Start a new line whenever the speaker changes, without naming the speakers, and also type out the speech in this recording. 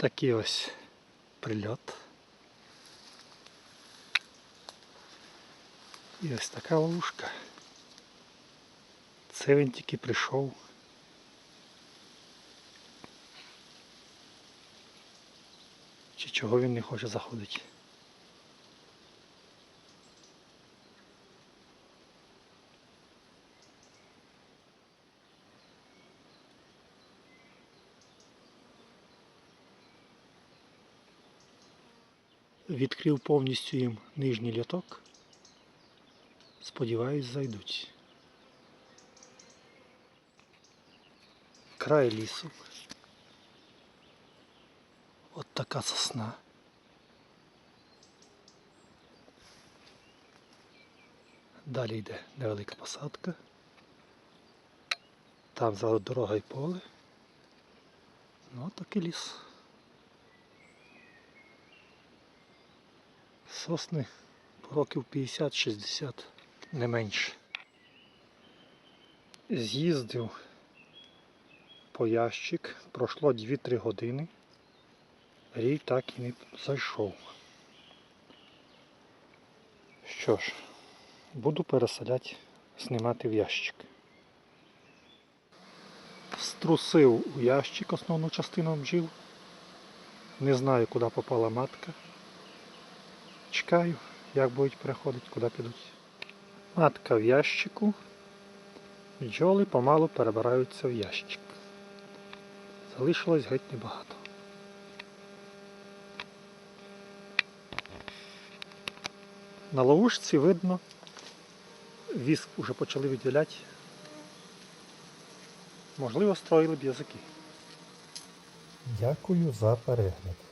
Такий ось прильот. І ось така ловушка. Це він тільки прийшов. Чи чого він не хоче заходити? Відкрив повністю їм нижній ляток. Сподіваюсь, зайдуть. Край лісу. От така сосна. Далі йде невелика посадка. Там за дорога і поле. Ну, такий ліс. Сосни років 50-60, не менше. З'їздив по ящик, пройшло 2-3 години. Рій так і не зайшов. Що ж, буду переселяти, знімати в ящик. Струсив у ящик основну частину бджіл. Не знаю, куди попала матка. Чекаю, як будуть переходити, куди підуть. Матка в ящику. Бджоли помалу перебираються в ящик. Залишилось геть небагато. На ловушці видно, віск вже почали виділяти. Можливо, строїли б язики.
Дякую за перегляд.